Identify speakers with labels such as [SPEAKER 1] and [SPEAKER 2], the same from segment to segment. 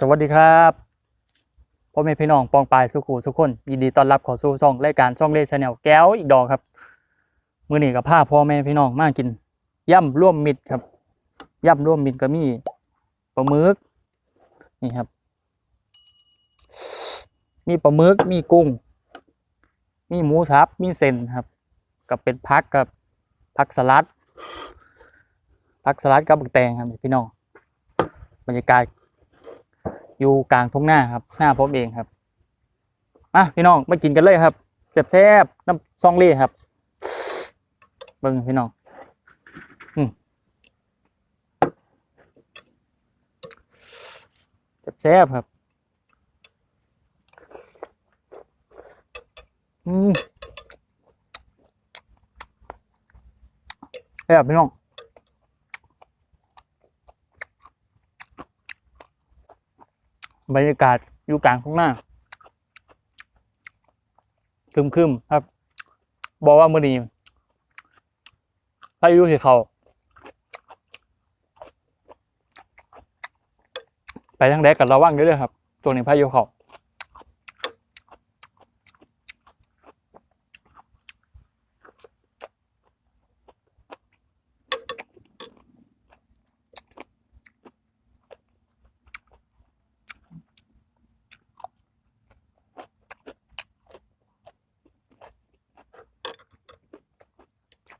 [SPEAKER 1] สวัสดีครับพ่อแม่พี่น้องปองปายสุขูสุขคนยินดีต้อนรับเข้าสู่ช่องรายการช่องเล่ชาแนลแก้วอีกดอกครับมื้อนี้กับพาพ่อแม่พี่น้องมากินย่ำร่วมมิตรครับย่ำร่วมมิตรก็มีปลาหมึกนี่ครับ มีปลาหมึกมีกุ้ง มีหมูสับมีเส้นครับกับเป็นพักกับพักสลัดพักสลัดกับบักแตงครับพี่น้องบรรยากาศ อยู่กลางทุ่งหน้าครับ หน้าผมเองครับมาพี่น้องมากินกันเลยครับแซ่บๆน้ำซองเล่ครับเบิ่งพี่น้องอืมแซ่บๆครับอืมแซ่บพี่น้อง บรรยากาศอยู่กลางทุ่งหน้าคึมคึมครับ บอกว่ามื่อนี้พายุที่เขา ไปทางแดกกับระวังด้วยเด้อครับ ตัวนี้พายุเขา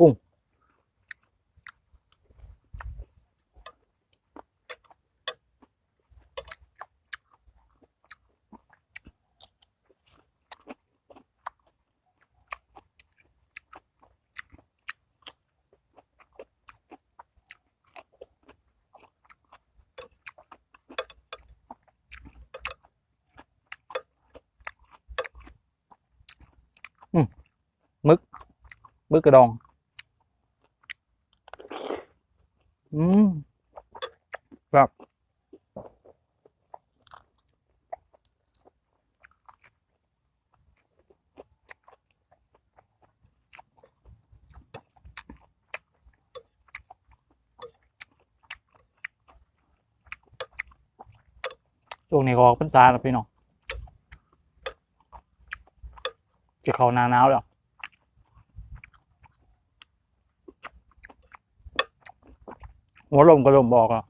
[SPEAKER 1] กุ้ง อืมมึก มึกกระดอง อืมครับช่วงนี้ก็ออกพรรษาแล้วพี่น้องจะเข้าหน้าหนาวแล้ว หัวลมก็ลมบอกอะ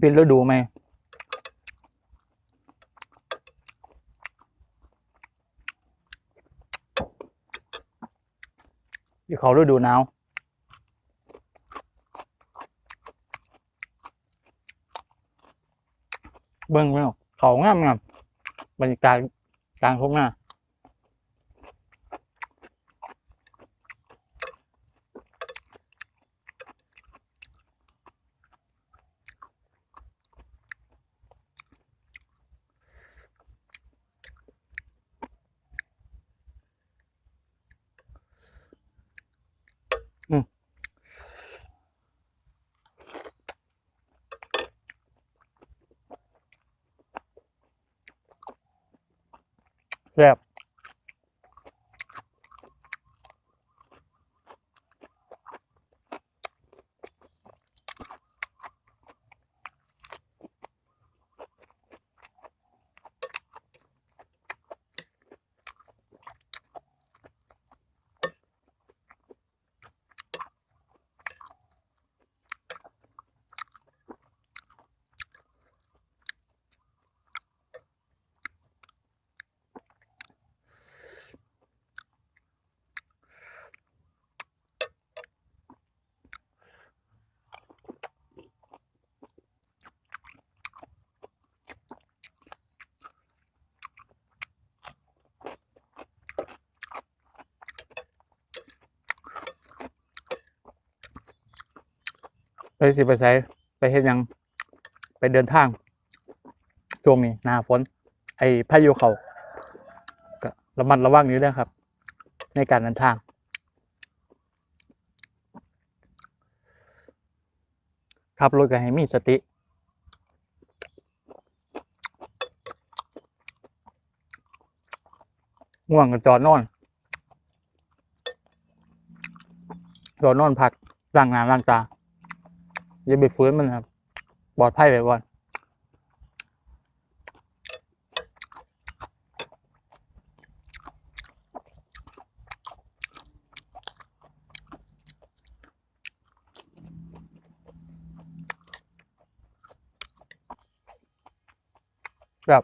[SPEAKER 1] เป็นฤดูไหมที่เขาฤดูหนาว เบิ้งไม่ออกเขางามงามบรรยากาศกลางทุ่งนาอืม แซ่บ สิไปใส่ไปเฮ็ดหยังไปเดินทางช่วงนี้หน้าฝน ไอ้พายุเขาก็ระมัดระวังอยู่นะครับ ในการเดินทาง ขับรถก็ให้มีสติง่วงก็จอดนอนจอดนอนพักล้างหน้าล้างตา อย่าไปฟื้นมันครับ ปลอดภัยไปก่อนแบบ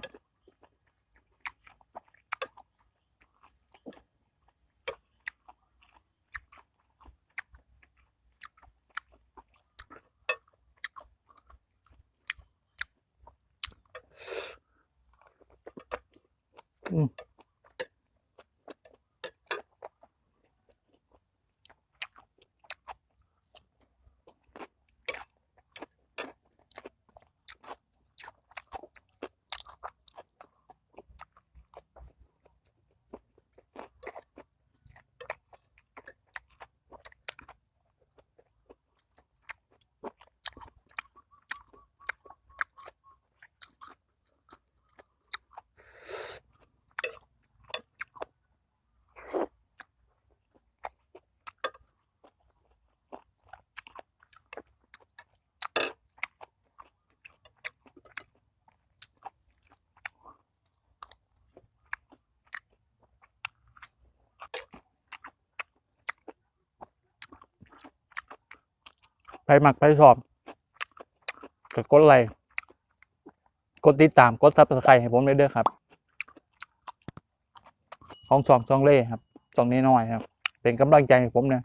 [SPEAKER 1] อื ไปหมักไปสอบก็กดไลค์กดติดตามกดซับสไครต์ให้ผมด้วยเด้อครับ ของสองสองเล่ครับสองน้อยครับ เป็นกำลังใจให้ผมเนี่ย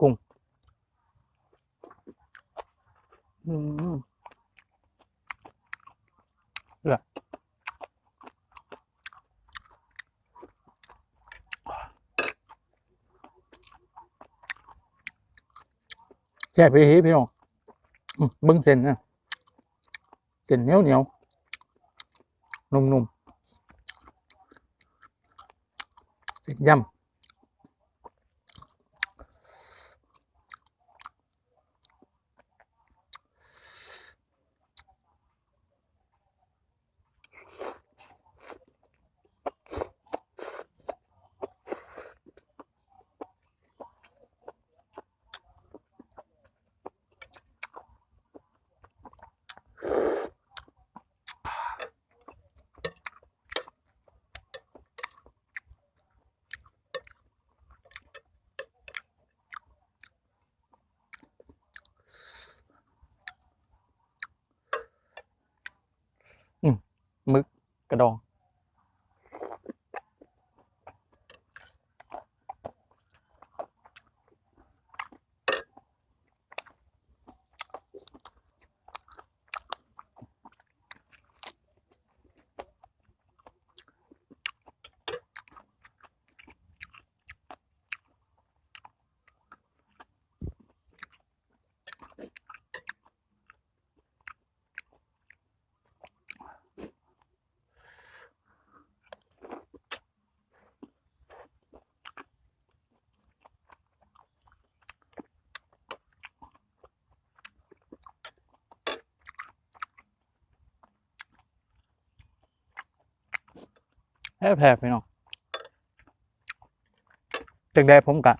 [SPEAKER 1] กุ้ง อืม เลือแช่พี่พี่น้องบิ้งเส้นนะเส้นเหนียวเหนียวนุ่มนุ่มๆเส้นยำ มึก กระดอง แพ้แพ้พี่น้องจากได้ผมกะ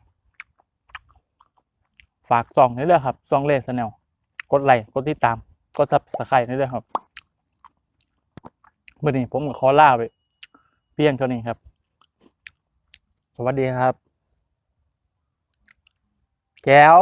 [SPEAKER 1] ฝากซองนี่เลยครับซองเลสแนลกดไลค์กดติดตาม กดซับสไครต์นี่เลยครับเมื่อนี้ผมก็ขอลาไป เพียงเท่านี้ครับ สวัสดีครับ แก้ว